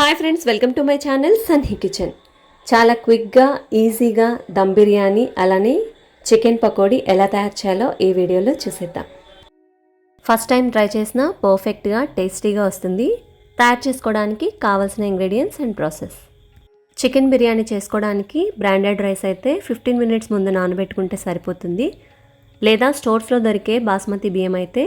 Hi friends welcome to my channel Sanhi kitchen చాలా క్విక్గా ఈజీగా దమ్ బిర్యానీ అలానే చికెన్ పకోడీ ఎలా తయారు చేయాలో ఈ వీడియోలో చూసేద్దాం. ఫస్ట్ టైం ట్రై చేసిన పర్ఫెక్ట్గా టేస్టీగా వస్తుంది. తయారు చేసుకోవడానికి కావాల్సిన ingredients and process chicken biryani చేసుకోవడానికి బ్రాండెడ్ రైస్ అయితే ఫిఫ్టీన్ మినిట్స్ ముందు నానబెట్టుకుంటే సరిపోతుంది. లేదా స్టోర్స్లో దొరికే బాస్మతి బియ్యం అయితే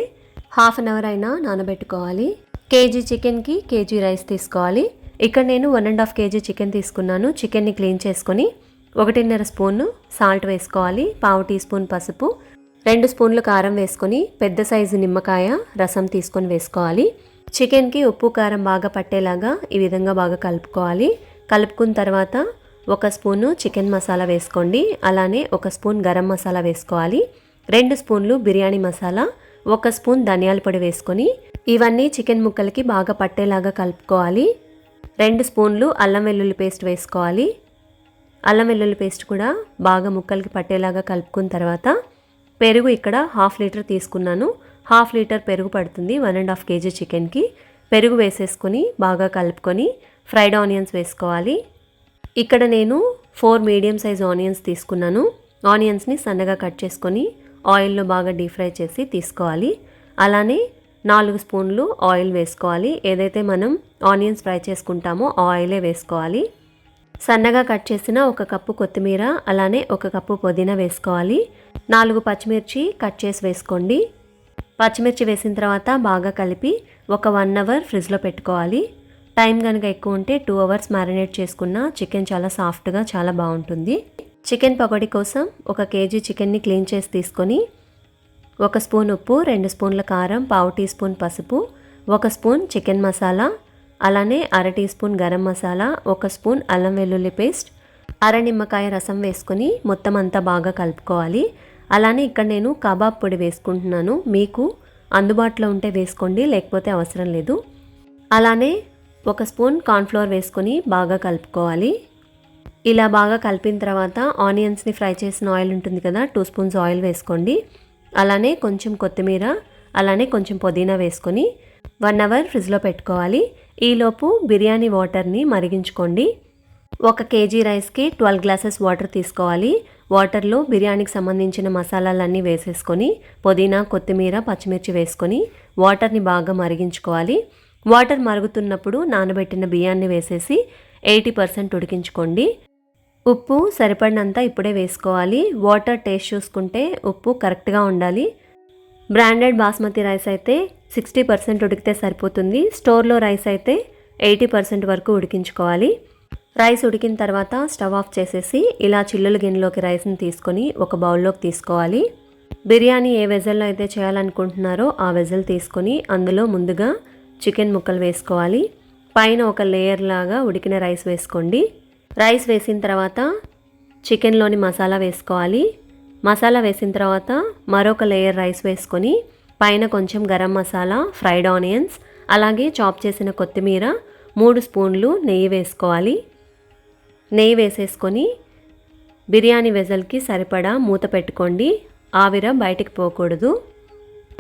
హాఫ్ అన్ అవర్ అయినా నానబెట్టుకోవాలి. కేజీ చికెన్కి కేజీ రైస్ తీసుకోవాలి. ఇక్కడ నేను one and half KG chicken తీసుకున్నాను. చికెన్ని క్లీన్ చేసుకొని ఒకటిన్నర స్పూన్ సాల్ట్ వేసుకోవాలి. పావు టీ స్పూన్ పసుపు రెండు స్పూన్లు కారం వేసుకొని పెద్ద సైజు నిమ్మకాయ రసం తీసుకొని వేసుకోవాలి. చికెన్కి ఉప్పు కారం బాగా పట్టేలాగా ఈ విధంగా బాగా కలుపుకోవాలి. కలుపుకున్న తర్వాత ఒక స్పూను చికెన్ మసాలా వేసుకోండి. అలానే ఒక స్పూన్ గరం మసాలా వేసుకోవాలి. రెండు స్పూన్లు బిర్యానీ మసాలా ఒక స్పూన్ ధనియాల పొడి వేసుకొని ఇవన్నీ చికెన్ ముక్కలకి బాగా పట్టేలాగా కలుపుకోవాలి. రెండు స్పూన్లు అల్లం వెల్లుల్లి పేస్ట్ వేసుకోవాలి. అల్లం వెల్లుల్లి పేస్ట్ కూడా బాగా ముక్కలకి పట్టేలాగా కలుపుకున్న తర్వాత పెరుగు ఇక్కడ హాఫ్ లీటర్ తీసుకున్నాను. హాఫ్ లీటర్ పెరుగు పడుతుంది వన్ అండ్ హాఫ్ కేజీ చికెన్కి. పెరుగు వేసేసుకొని బాగా కలుపుకొని ఫ్రైడ్ ఆనియన్స్ వేసుకోవాలి. ఇక్కడ నేను ఫోర్ మీడియం సైజ్ ఆనియన్స్ తీసుకున్నాను. ఆనియన్స్ని సన్నగా కట్ చేసుకొని ఆయిల్లో బాగా డీప్ ఫ్రై చేసి తీసుకోవాలి. అలానే నాలుగు స్పూన్లు ఆయిల్ వేసుకోవాలి. ఏదైతే మనం ఆనియన్స్ ఫ్రై చేసుకుంటామో ఆ ఆయిలే వేసుకోవాలి. సన్నగా కట్ చేసిన ఒక కప్పు కొత్తిమీర అలానే ఒక కప్పు పుదీనా వేసుకోవాలి. నాలుగు పచ్చిమిర్చి కట్ చేసి వేసుకోండి. పచ్చిమిర్చి వేసిన తర్వాత బాగా కలిపి ఒక వన్ అవర్ ఫ్రిడ్జ్లో పెట్టుకోవాలి. టైం కనుక ఎక్కువ ఉంటే టూ అవర్స్ మ్యారినేట్ చేసుకున్న చికెన్ చాలా సాఫ్ట్గా చాలా బాగుంటుంది. చికెన్ పకోడీ కోసం ఒక కేజీ చికెన్ని క్లీన్ చేసి తీసుకొని ఒక స్పూన్ ఉప్పు రెండు స్పూన్ల కారం పావు టీ స్పూన్ పసుపు ఒక స్పూన్ చికెన్ మసాలా అలానే అర టీ స్పూన్ గరం మసాలా ఒక స్పూన్ అల్లం వెల్లుల్లి పేస్ట్ అర నిమ్మకాయ రసం వేసుకొని మొత్తం అంతా బాగా కలుపుకోవాలి. అలానే ఇక్కడ నేను కబాబ్ పొడి వేసుకుంటున్నాను. మీకు అందుబాటులో ఉంటే వేసుకోండి లేకపోతే అవసరం లేదు. అలానే ఒక స్పూన్ కార్న్ఫ్లోర్ వేసుకొని బాగా కలుపుకోవాలి. ఇలా బాగా కలిపిన తర్వాత ఆనియన్స్ని ఫ్రై చేసిన ఆయిల్ ఉంటుంది కదా టూ స్పూన్స్ ఆయిల్ వేసుకోండి. అలానే కొంచెం కొత్తిమీర అలానే కొంచెం పుదీనా వేసుకొని వన్ అవర్ ఫ్రిడ్జ్లో పెట్టుకోవాలి. ఈలోపు బిర్యానీ వాటర్ని మరిగించుకోండి. ఒక కేజీ రైస్కి ట్వెల్వ్ గ్లాసెస్ వాటర్ తీసుకోవాలి. వాటర్లో బిర్యానీకి సంబంధించిన మసాలాలన్నీ వేసేసుకొని పుదీనా కొత్తిమీర పచ్చిమిర్చి వేసుకొని వాటర్ని బాగా మరిగించుకోవాలి. వాటర్ మరుగుతున్నప్పుడు నానబెట్టిన బియ్యాన్ని వేసేసి ఎయిటీ పర్సెంట్ ఉడికించుకోండి. ఉప్పు సరిపడినంత ఇప్పుడే వేసుకోవాలి. వాటర్ టేస్ట్ చూసుకుంటే ఉప్పు కరెక్ట్గా ఉండాలి. బ్రాండెడ్ బాస్మతి రైస్ అయితే సిక్స్టీ పర్సెంట్ ఉడికితే సరిపోతుంది. స్టోర్లో రైస్ అయితే ఎయిటీ పర్సెంట్ వరకు ఉడికించుకోవాలి. రైస్ ఉడికిన తర్వాత స్టవ్ ఆఫ్ చేసేసి ఇలా చిల్లుల గిన్నెలోకి రైస్ని తీసుకొని ఒక బౌల్లోకి తీసుకోవాలి. బిర్యానీ ఏ వెజల్లో అయితే చేయాలనుకుంటున్నారో ఆ వెజల్ తీసుకొని అందులో ముందుగా చికెన్ ముక్కలు వేసుకోవాలి. పైన ఒక లేయర్ లాగా ఉడికిన రైస్ వేసుకోండి. రైస్ వేసిన తర్వాత చికెన్లోని మసాలా వేసుకోవాలి. మసాలా వేసిన తర్వాత మరొక లేయర్ రైస్ వేసుకొని పైన కొంచెం గరం మసాలా ఫ్రైడ్ ఆనియన్స్ అలాగే చాప్ చేసిన కొత్తిమీర మూడు స్పూన్లు నెయ్యి వేసుకోవాలి. నెయ్యి వేసేసుకొని బిర్యానీ వెజల్కి సరిపడా మూత పెట్టుకోండి. ఆవిర బయటికి పోకూడదు.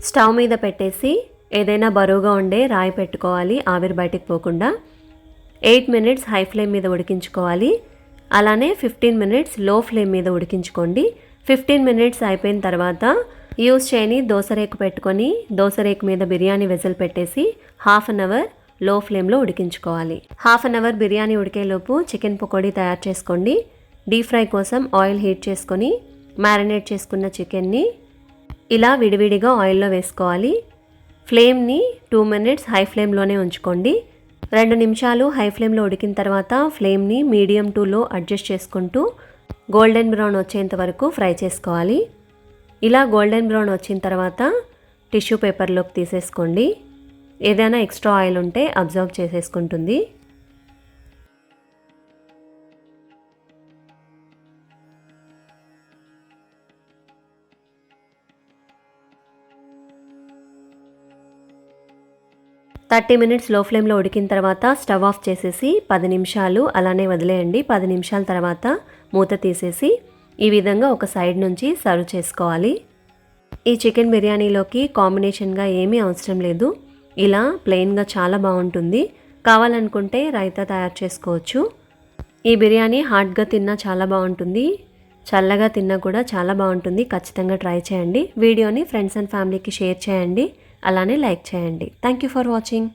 స్టవ్ మీద పెట్టేసి ఏదైనా బరువుగా ఉండే రాయి పెట్టుకోవాలి. ఆవిరి బయటికి పోకుండా ఎయిట్ మినిట్స్ హై ఫ్లేమ్ మీద ఉడికించుకోవాలి. అలానే ఫిఫ్టీన్ మినిట్స్లో ఫ్లేమ్ మీద ఉడికించుకోండి. ఫిఫ్టీన్ మినిట్స్ అయిపోయిన తర్వాత యూస్ చేయని దోసరేకు పెట్టుకొని దోసరేకు మీద బిర్యానీ వెజల్ పెట్టేసి హాఫ్ అన్ అవర్లో ఫ్లేమ్లో ఉడికించుకోవాలి. హాఫ్ అన్ అవర్ బిర్యానీ ఉడికేలోపు చికెన్ పకోడీ తయారు చేసుకోండి. డీప్ ఫ్రై కోసం ఆయిల్ హీట్ చేసుకొని మ్యారినేట్ చేసుకున్న చికెన్ని ఇలా విడివిడిగా ఆయిల్లో వేసుకోవాలి. ఫ్లేమ్ని టూ మినిట్స్ హై ఫ్లేమ్లోనే ఉంచుకోండి. రెండు నిమిషాలు హై ఫ్లేమ్లో ఉడికిన తర్వాత ఫ్లేమ్ని మీడియం టు లో అడ్జస్ట్ చేసుకుంటూ గోల్డెన్ బ్రౌన్ వచ్చేంత వరకు ఫ్రై చేసుకోవాలి. ఇలా గోల్డెన్ బ్రౌన్ వచ్చిన తర్వాత టిష్యూ పేపర్లోకి తీసేసుకోండి. ఏదైనా ఎక్స్ట్రా ఆయిల్ ఉంటే అబ్జర్వ్ చేసేసుకుంటుంది. థర్టీ మినిట్స్లో ఫ్లేమ్లో ఉడికిన తర్వాత స్టవ్ ఆఫ్ చేసేసి పది నిమిషాలు అలానే వదిలేయండి. పది నిమిషాల తర్వాత మూత తీసేసి ఈ విధంగా ఒక సైడ్ నుంచి సర్వ్ చేసుకోవాలి. ఈ చికెన్ బిర్యానీలోకి కాంబినేషన్గా ఏమీ అవసరం లేదు. ఇలా ప్లెయిన్గా చాలా బాగుంటుంది. కావాలనుకుంటే రైతా తయారు చేసుకోవచ్చు. ఈ బిర్యానీ హాట్గా తిన్నా చాలా బాగుంటుంది. చల్లగా తిన్నా కూడా చాలా బాగుంటుంది. ఖచ్చితంగా ట్రై చేయండి. వీడియోని ఫ్రెండ్స్ అండ్ ఫ్యామిలీకి షేర్ చేయండి. అలానే లైక్ చేయండి. Thank you for watching